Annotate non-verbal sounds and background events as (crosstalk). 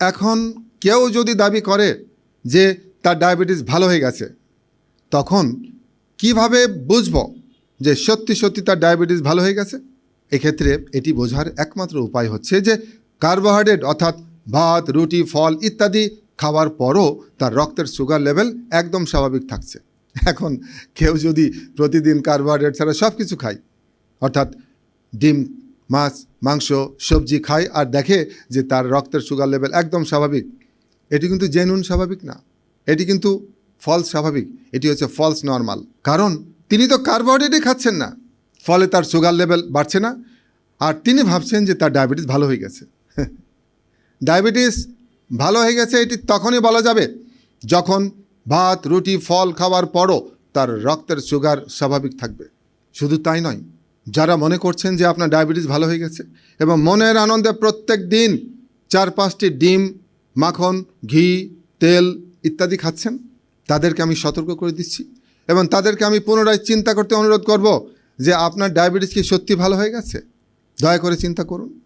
এখন কেউ যদি দাবি করে যে তার ডায়াবেটিস ভালো হয়ে গেছে, তখন কীভাবে বুঝব যে সত্যি সত্যি তার ডায়াবেটিস ভালো হয়ে গেছে? এক্ষেত্রে এটি বোঝার একমাত্র উপায় হচ্ছে যে কার্বোহাইড্রেট অর্থাৎ ভাত, রুটি, ফল ইত্যাদি খাওয়ার পরও তার রক্তের সুগার লেভেল একদম স্বাভাবিক থাকছে। এখন কেউ যদি প্রতিদিন কার্বোহাইড্রেট ছাড়া সব কিছু খায়, অর্থাৎ ডিম মাছ, মাংস, সবজি খায় আর দেখে যে তার রক্তের সুগার লেভেল একদম স্বাভাবিক। এটি কিন্তু জেনুন স্বাভাবিক না। এটি কিন্তু ফলস স্বাভাবিক। এটি হচ্ছে ফলস নর্মাল কারণ তিনি তো কার্বোহাইড্রেটই খাচ্ছেন না। ফলে তার সুগার লেভেল বাড়ছে না। আর তিনি ভাবছেন যে তার ডায়াবেটিস ভালো হয়ে গেছে। (laughs) ডায়াবেটিস ভালো হয়ে গেছে, এটি তখনই বলা যাবে যখন ভাত, রুটি, ফল খাওয়ার পরও তার রক্তের সুগার স্বাভাবিক থাকবে। শুধু তাই নয় যারা মনে করছেন যে আপনার ডায়াবেটিস ভালো হয়ে গেছে এবং মনের আনন্দে প্রত্যেক দিন চার পাঁচটি ডিম, মাখন, ঘি, তেল ইত্যাদি খাচ্ছেন, তাদেরকে আমি সতর্ক করে দিচ্ছি এবং তাদেরকে আমি পুনরায় চিন্তা করতে অনুরোধ করব যে আপনার ডায়াবেটিস কি সত্যি ভালো হয়ে গেছে? দয়া করে চিন্তা করুন।